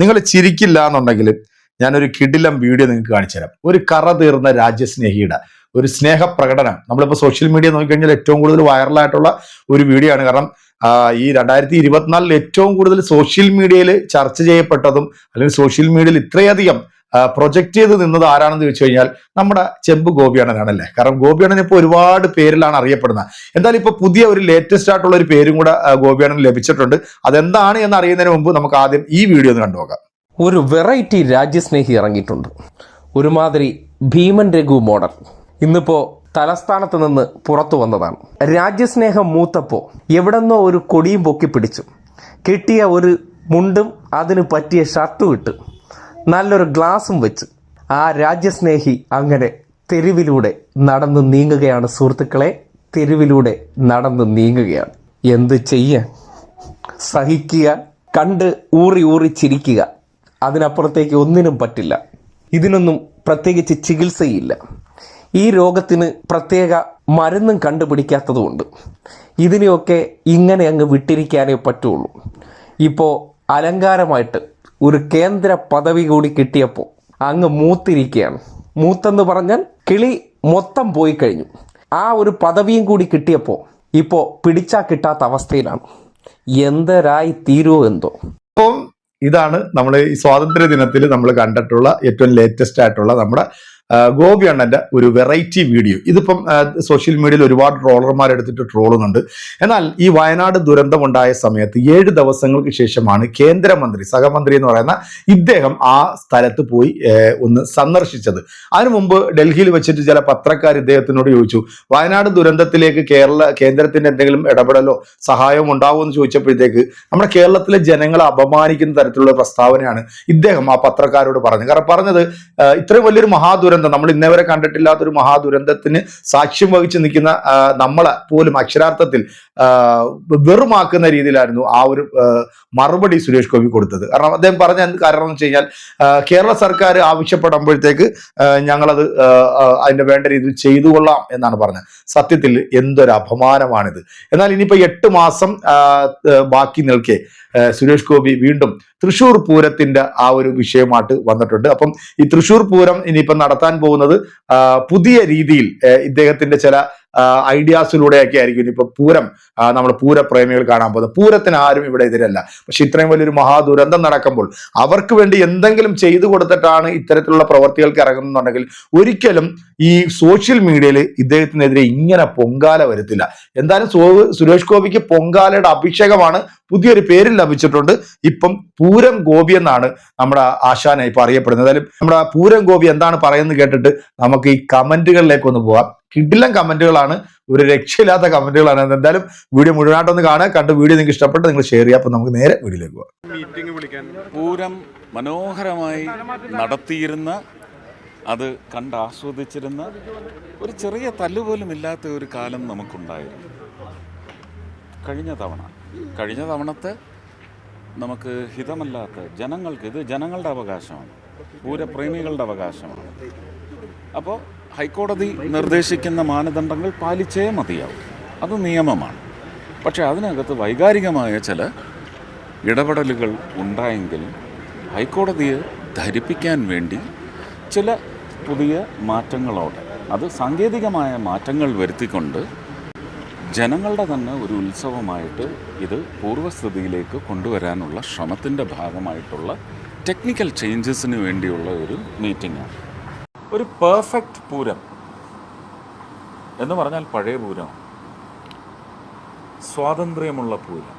നിങ്ങൾ ചിരിക്കില്ല എന്നുണ്ടെങ്കിൽ ഞാനൊരു കിടിലം വീഡിയോ നിങ്ങൾക്ക് കാണിച്ചു തരാം ഒരു കറ തീർന്ന രാജ്യസ്നേഹിയുടെ ഒരു സ്നേഹപ്രകടനം. നമ്മളിപ്പോൾ സോഷ്യൽ മീഡിയ നോക്കിക്കഴിഞ്ഞാൽ ഏറ്റവും കൂടുതൽ വൈറലായിട്ടുള്ള ഒരു വീഡിയോ ആണ്. കാരണം ഈ രണ്ടായിരത്തി ഇരുപത്തിനാലിൽ ഏറ്റവും കൂടുതൽ സോഷ്യൽ മീഡിയയിൽ ചർച്ച ചെയ്യപ്പെട്ടതും അല്ലെങ്കിൽ സോഷ്യൽ മീഡിയയിൽ ഇത്രയധികം പ്രൊജക്ട് ചെയ്ത് നിന്നത് ആരാണെന്ന് ചോദിച്ചു കഴിഞ്ഞാൽ നമ്മുടെ ചെമ്പ് ഗോപിയണ്ണനാണല്ലേ കാരണം ഗോപിയണ്ണൻ ഇപ്പോൾ ഒരുപാട് പേരിലാണ് അറിയപ്പെടുന്നത്. എന്തായാലും ഇപ്പോൾ പുതിയ ഒരു ലേറ്റസ്റ്റ് ആയിട്ടുള്ള ഒരു പേരും കൂടെ ഗോപിയാണൻ ലഭിച്ചിട്ടുണ്ട്. അതെന്താണ് എന്ന് അറിയുന്നതിന് മുമ്പ് നമുക്ക് ആദ്യം ഈ വീഡിയോ ഒന്ന് കണ്ടുനോക്കാം ഒരു വെറൈറ്റി രാജ്യസ്നേഹി ഇറങ്ങിയിട്ടുണ്ട്. ഒരുമാതിരി ഭീമൻ രഘു മോഡൽ. ഇന്നിപ്പോ തലസ്ഥാനത്ത് നിന്ന് പുറത്തു വന്നതാണ്. രാജ്യസ്നേഹം മൂത്തപ്പോ എവിടെന്നോ ഒരു കൊടിയും പൊക്കി പിടിച്ചു. കിട്ടിയ ഒരു മുണ്ടും അതിന് പറ്റിയ ഷർട്ടും ഇട്ട് നല്ലൊരു ഗ്ലാസും വെച്ച് ആ രാജ്യസ്നേഹി അങ്ങനെ തെരുവിലൂടെ നടന്നു നീങ്ങുകയാണ്. സുഹൃത്തുക്കളെ തെരുവിലൂടെ നടന്നു നീങ്ങുകയാണ്. എന്ത് ചെയ്യാൻ? സഹിക്കുക കണ്ട് ഊറി ഊറി ചിരിക്കുക. അതിനപ്പുറത്തേക്ക് ഒന്നിനും പറ്റില്ല. ഇതിനൊന്നും പ്രത്യേകിച്ച് ചികിത്സയില്ല. ഈ രോഗത്തിന് പ്രത്യേക മരുന്നും കണ്ടുപിടിക്കാത്തതുകൊണ്ട് ഇതിനെയൊക്കെ ഇങ്ങനെ അങ്ങ് വിട്ടിരിക്കാനേ പറ്റുള്ളൂ. ഇപ്പോൾ അലങ്കാരമായിട്ട് ഒരു കേന്ദ്ര പദവി കൂടി കിട്ടിയപ്പോൾ അങ്ങ് മൂത്തിരിക്കുകയാണ്. മൂത്തെന്ന് പറഞ്ഞാൽ കിളി മൊത്തം പോയി കഴിഞ്ഞു. ആ ഒരു പദവിയും കൂടി കിട്ടിയപ്പോൾ ഇപ്പോൾ പിടിച്ചാൽ കിട്ടാത്ത അവസ്ഥയിലാണ്. എന്തരായി തീരുമോ എന്തോ. അപ്പം ഇതാണ് നമ്മൾ ഈ സ്വാതന്ത്ര്യ ദിനത്തിൽ നമ്മൾ കണ്ടിട്ടുള്ള ഏറ്റവും ലേറ്റസ്റ്റ് ആയിട്ടുള്ള നമ്മുടെ ഗോപി അണ്ണന്റെ ഒരു വെറൈറ്റി വീഡിയോ ഇതിപ്പം സോഷ്യൽ മീഡിയയിൽ ഒരുപാട് ട്രോളർമാർ എടുത്തിട്ട് ട്രോളുന്നുണ്ട് എന്നാൽ ഈ വയനാട് ദുരന്തമുണ്ടായ സമയത്ത് ഏഴ് ദിവസങ്ങൾക്ക് ശേഷമാണ് കേന്ദ്രമന്ത്രി സഹമന്ത്രി എന്ന് പറയുന്ന ഇദ്ദേഹം ആ സ്ഥലത്ത് പോയി ഒന്ന് സന്ദർശിച്ചത്. അതിനു മുമ്പ് ഡൽഹിയിൽ വെച്ചിട്ട് ചില പത്രക്കാർ ഇദ്ദേഹത്തിനോട് ചോദിച്ചു വയനാട് ദുരന്തത്തിലേക്ക് കേരള കേന്ദ്രത്തിന്റെ എന്തെങ്കിലും ഇടപെടലോ സഹായമോ ഉണ്ടാവുമോ എന്ന് ചോദിച്ചപ്പോഴത്തേക്ക് നമ്മുടെ കേരളത്തിലെ ജനങ്ങളെ അപമാനിക്കുന്ന തരത്തിലുള്ള പ്രസ്താവനയാണ് ഇദ്ദേഹം ആ പത്രക്കാരോട് പറഞ്ഞത്. കാരണം പറഞ്ഞത് ഇത്രയും വലിയൊരു മഹാദുരന്തം നമ്മൾ ഇന്നേവരെ കണ്ടിട്ടില്ലാത്തൊരു മഹാദുരന്തത്തിന് സാക്ഷ്യം വഹിച്ചു നിൽക്കുന്ന നമ്മളെ പോലും അക്ഷരാർത്ഥത്തിൽ വെറുമാക്കുന്ന രീതിയിലായിരുന്നു ആ ഒരു മറുപടി സുരേഷ് ഗോപി കൊടുത്തത്. കാരണം അദ്ദേഹം പറഞ്ഞ എന്ത് കാരണം എന്ന് വെച്ച് കഴിഞ്ഞാൽ കേരള സർക്കാർ ആവശ്യപ്പെടുമ്പോഴത്തേക്ക് ഞങ്ങളത് അതിന്റെ വേണ്ട രീതിയിൽ ചെയ്തു കൊള്ളാം എന്നാണ് പറഞ്ഞത്. സത്യത്തിൽ എന്തൊരു അപമാനമാണിത്. എന്നാൽ ഇനിയിപ്പോ എട്ട് മാസം ബാക്കി നിൽക്കെ സുരേഷ് ഗോപി വീണ്ടും തൃശൂർ പൂരത്തിന്റെ ആ ഒരു വിഷയമായിട്ട് വന്നിട്ടുണ്ട്. അപ്പം ഈ തൃശൂർ പൂരം ഇനിയിപ്പം നടത്താൻ പോകുന്നത് പുതിയ രീതിയിൽ ഇദ്ദേഹത്തിന്റെ ചില ഐഡിയാസിലൂടെയൊക്കെ ആയിരിക്കും ഇപ്പൊ പൂരം നമ്മൾ പൂരപ്രേമികൾ കാണാൻ പോകുന്നത്. പൂരത്തിന് ആരും ഇവിടെ എതിരല്ല. പക്ഷെ ഇത്രയും വലിയൊരു മഹാദുരന്തം നടക്കുമ്പോൾ അവർക്ക് വേണ്ടി എന്തെങ്കിലും ചെയ്തു കൊടുത്തിട്ടാണ് ഇത്തരത്തിലുള്ള പ്രവർത്തികൾക്ക് ഇറങ്ങുന്നുണ്ടെങ്കിൽ ഒരിക്കലും ഈ സോഷ്യൽ മീഡിയയിൽ ഇദ്ദേഹത്തിനെതിരെ ഇങ്ങനെ പൊങ്കാല വരുത്തില്ല. എന്തായാലും സുരേഷ് ഗോപിക്ക് പൊങ്കാലയുടെ അഭിഷേകമാണ് പുതിയൊരു പേരിൽ ലഭിച്ചിട്ടുണ്ട്. ഇപ്പം പൂരം ഗോപി എന്നാണ് നമ്മുടെ ആശാന ഇപ്പൊ അറിയപ്പെടുന്നത്. എന്തായാലും നമ്മുടെ പൂരം ഗോപി എന്താണ് പറയുന്നത് കേട്ടിട്ട് നമുക്ക് ഈ കമന്റുകളിലേക്ക് ഒന്ന് പോവാം. കിഡിലം കമന്റുകളാണ്. ഒരു രക്ഷയില്ലാത്ത കമന്റുകളാണ്. എന്തായാലും വീഡിയോ മുഴുവനായിട്ടൊന്ന് കാണുക. കണ്ട് വീഡിയോ നിങ്ങൾക്ക് ഇഷ്ടപ്പെട്ട് നിങ്ങൾ ഷെയർ ചെയ്യുക. അപ്പൊ നമുക്ക് നേരെ വീഡിയോയിലേക്ക് പോകാം. മീറ്റിംഗ് വിളിക്കാൻ പൂരം മനോഹരമായി നടത്തിയിരുന്ന അത് കണ്ടാസ്വദിച്ചിരുന്ന ഒരു ചെറിയ തല്ലുപോലും ഇല്ലാത്ത ഒരു കാലം നമുക്കുണ്ടായിരുന്നു. കഴിഞ്ഞ തവണ. കഴിഞ്ഞ തവണത്തെ നമുക്ക് ഹിതമല്ലാത്ത ജനങ്ങൾക്ക് ഇത് ജനങ്ങളുടെ അവകാശമാണ്. പൂരപ്രേമികളുടെ അവകാശമാണ്. അപ്പോൾ ഹൈക്കോടതി നിർദ്ദേശിക്കുന്ന മാനദണ്ഡങ്ങൾ പാലിച്ചേ മതിയാവും. അത് നിയമമാണ്. പക്ഷേ അതിനകത്ത് വൈകാരികമായ ചില ഇടപെടലുകൾ ഉണ്ടായെങ്കിലും ഹൈക്കോടതിയെ ധരിപ്പിക്കാൻ വേണ്ടി ചില പുതിയ മാറ്റങ്ങളോടെ അത് സാങ്കേതികമായ മാറ്റങ്ങൾ വരുത്തിക്കൊണ്ട് ജനങ്ങളുടെ തന്നെ ഒരു ഉത്സവമായിട്ട് ഇത് പൂർവസ്ഥിതിയിലേക്ക് കൊണ്ടുവരാനുള്ള ശ്രമത്തിന്റെ ഭാഗമായിട്ടുള്ള ടെക്നിക്കൽ ചേഞ്ചസിന് വേണ്ടിയുള്ള ഒരു മീറ്റിംഗാണ് ഒരു പെർഫെക്റ്റ് പൂരം എന്ന് പറഞ്ഞാൽ പഴയ പൂരം. സ്വാതന്ത്ര്യമുള്ള പൂരം.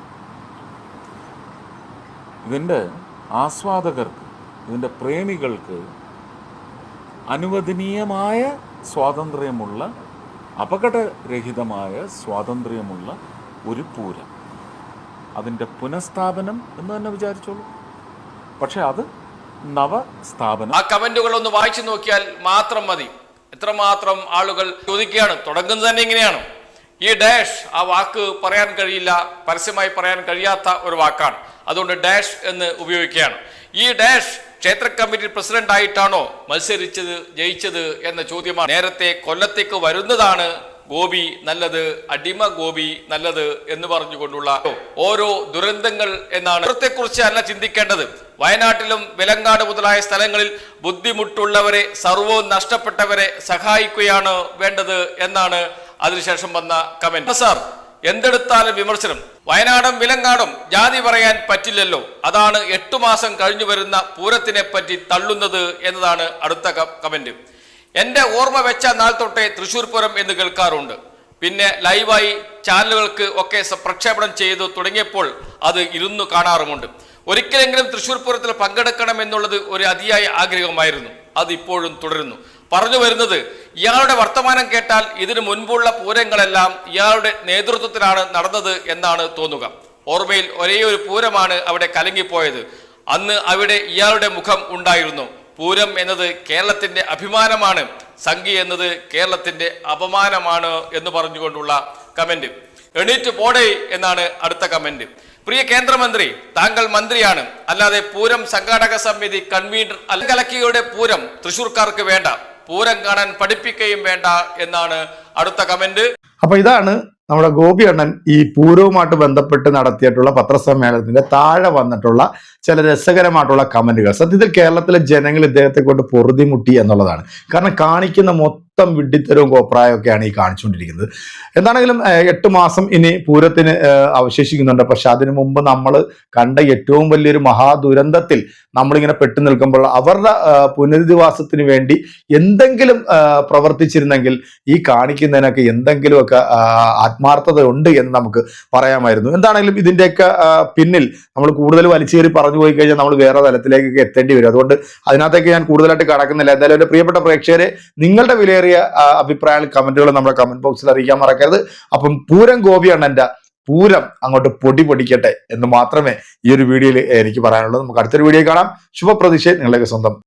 ഇതിന്റെ ആസ്വാദകർക്ക് ഇതിന്റെ പ്രേമികൾക്ക് അനുവദനീയമായ സ്വാതന്ത്ര്യമുള്ള അപകടരഹിതമായ സ്വാതന്ത്ര്യമുള്ള ഒരു പൂരം. അതിന്റെ പുനഃസ്ഥാപനം എന്ന് തന്നെ വിചാരിച്ചോളൂ. പക്ഷെ അത് നവസ്ഥാപനം. ആ കമന്റുകൾ ഒന്ന് വായിച്ചു നോക്കിയാൽ മാത്രം മതി. എത്രമാത്രം ആളുകൾ ചോദിക്കുകയാണ്. തുടങ്ങുന്നത് തന്നെ ഇങ്ങനെയാണ്. ഈ ഡാഷ് ആ വാക്ക് പറയാൻ കഴിയില്ല പരസ്യമായി പറയാൻ കഴിയാത്ത ഒരു വാക്കാണ്. അതുകൊണ്ട് ഡാഷ് എന്ന് ഉപയോഗിക്കുകയാണ്. ഈ ഡാഷ് ക്ഷേത്ര കമ്മിറ്റി പ്രസിഡന്റ് ആയിട്ടാണോ മത്സരിച്ചത് ജയിച്ചത് എന്ന ചോദ്യമാണ് നേരത്തെ കൊല്ലത്തേക്ക് വരുന്നതാണ് ഗോപി നല്ലത് അടിമ ഗോപി നല്ലത് എന്ന് പറഞ്ഞുകൊണ്ടുള്ള ഓരോ ദുരന്തങ്ങൾ എന്നാണ് കുറിച്ച് അല്ല ചിന്തിക്കേണ്ടത്. വയനാട്ടിലും വിലങ്ങാട് മുതലായ സ്ഥലങ്ങളിൽ ബുദ്ധിമുട്ടുള്ളവരെ സർവവും നഷ്ടപ്പെട്ടവരെ സഹായിക്കുകയാണ് വേണ്ടത് എന്നാണ് അതിനുശേഷം വന്ന കമന്റ്. സാർ എന്തെടുത്താലും വിമർശനം. വയനാടും വിലങ്ങാടും ജാതി പറയാൻ പറ്റില്ലല്ലോ. അതാണ് എട്ടു മാസം കഴിഞ്ഞു വരുന്ന പൂരത്തിനെ പറ്റി തള്ളുന്നത് എന്നതാണ് അടുത്ത കമന്റ്. എന്റെ ഓർമ്മ വെച്ച നാൾ തൊട്ടേ തൃശൂർ പൂരം എന്ന് കേൾക്കാറുണ്ട്. പിന്നെ ലൈവായി ചാനലുകൾക്ക് ഒക്കെ പ്രക്ഷേപണം ചെയ്തു തുടങ്ങിയപ്പോൾ അത് ഇരുന്നു കാണാറുമുണ്ട്. ഒരിക്കലെങ്കിലും തൃശൂർ പൂരത്തിൽ പങ്കെടുക്കണം എന്നുള്ളത് ഒരു അതിയായ ആഗ്രഹമായിരുന്നു. അത് ഇപ്പോഴും തുടരുന്നു. പറഞ്ഞു വരുന്നത് ഇയാളുടെ വർത്തമാനം കേട്ടാൽ ഇതിനു മുൻപുള്ള പൂരങ്ങളെല്ലാം ഇയാളുടെ നേതൃത്വത്തിലാണ് നടന്നത് എന്നാണ് തോന്നുക. ഓർമ്മയിൽ ഒരേ ഒരു പൂരമാണ് അവിടെ കലങ്ങിപ്പോയത്. അന്ന് അവിടെ ഇയാളുടെ മുഖം ഉണ്ടായിരുന്നു. പൂരം എന്നത് കേരളത്തിന്റെ അഭിമാനമാണ്. സംഘി എന്നത് കേരളത്തിന്റെ അപമാനമാണ് എന്ന് പറഞ്ഞുകൊണ്ടുള്ള കമന്റ് എണീറ്റ് പോടേ എന്നാണ് അടുത്ത കമന്റ് പ്രിയ കേന്ദ്രമന്ത്രി താങ്കൾ മന്ത്രിയാണ്. അല്ലാതെ പൂരം സംഘാടക സമിതി കൺവീനർ അൽകലക്കിയുടെ പൂരം തൃശൂർക്കാർക്ക് വേണ്ട. പൂരം കാണാൻ പഠിപ്പിക്കുകയും വേണ്ട എന്നാണ് അടുത്ത കമന്റ്. അപ്പൊ ഇതാണ് നമ്മുടെ ഗോപി അണ്ണൻ ഈ പൂരവുമായിട്ട് ബന്ധപ്പെട്ട് നടത്തിയിട്ടുള്ള പത്രസമ്മേളനത്തിന്റെ താഴെ വന്നിട്ടുള്ള ചില രസകരമായിട്ടുള്ള കമന്റുകൾ. സത്യത്തിൽ കേരളത്തിലെ ജനങ്ങൾ ഇദ്ദേഹത്തെ കൊണ്ട് പൊറുതിമുട്ടി എന്നുള്ളതാണ്. കാരണം കാണിക്കുന്ന മൊത്തം വിഡ്ഢിത്തരവും കോപ്രായവും ഒക്കെയാണ് ഈ കാണിച്ചുകൊണ്ടിരിക്കുന്നത്. എന്താണെങ്കിലും എട്ട് മാസം ഇനി പൂരത്തിന് അവശേഷിക്കുന്നുണ്ട്. പക്ഷെ അതിനു മുമ്പ് നമ്മൾ കണ്ട ഏറ്റവും വലിയൊരു മഹാദുരന്തത്തിൽ നമ്മളിങ്ങനെ പെട്ടു നിൽക്കുമ്പോൾ അവരുടെ പുനരധിവാസത്തിന് വേണ്ടി എന്തെങ്കിലും പ്രവർത്തിച്ചിരുന്നെങ്കിൽ ഈ കാണിക്കുന്നതിനൊക്കെ എന്തെങ്കിലുമൊക്കെ ആത്മാർത്ഥത ഉണ്ട് എന്ന് നമുക്ക് പറയാമായിരുന്നു. എന്താണെങ്കിലും ഇതിന്റെയൊക്കെ പിന്നിൽ നമ്മൾ കൂടുതൽ വലിച്ചേറി പറഞ്ഞു പോയി കഴിഞ്ഞാൽ നമ്മൾ വേറെ തലത്തിലേക്കൊക്കെ എത്തേണ്ടി വരും. അതുകൊണ്ട് അതിനകത്തേക്ക് ഞാൻ കൂടുതലായിട്ട് കടക്കുന്നില്ല. എന്തായാലും എന്റെ പ്രിയപ്പെട്ട പ്രേക്ഷകരെ നിങ്ങളുടെ വിലയേറിയ ആഹ്, അഭിപ്രായങ്ങൾ കമന്റുകൾ നമ്മുടെ കമന്റ് ബോക്സിൽ അറിയിക്കാൻ മറക്കരുത്. അപ്പം പൂരം ഗോപിയാണ് എന്റെ പൂരം അങ്ങോട്ട് പൊടി പൊടിക്കട്ടെ എന്ന് മാത്രമേ ഈ ഒരു വീഡിയോയിൽ എനിക്ക് പറയാനുള്ളൂ. നമുക്ക് അടുത്തൊരു വീഡിയോ കാണാം. ശുഭപ്രതീക്ഷയെ നിങ്ങളുടെ സ്വന്തം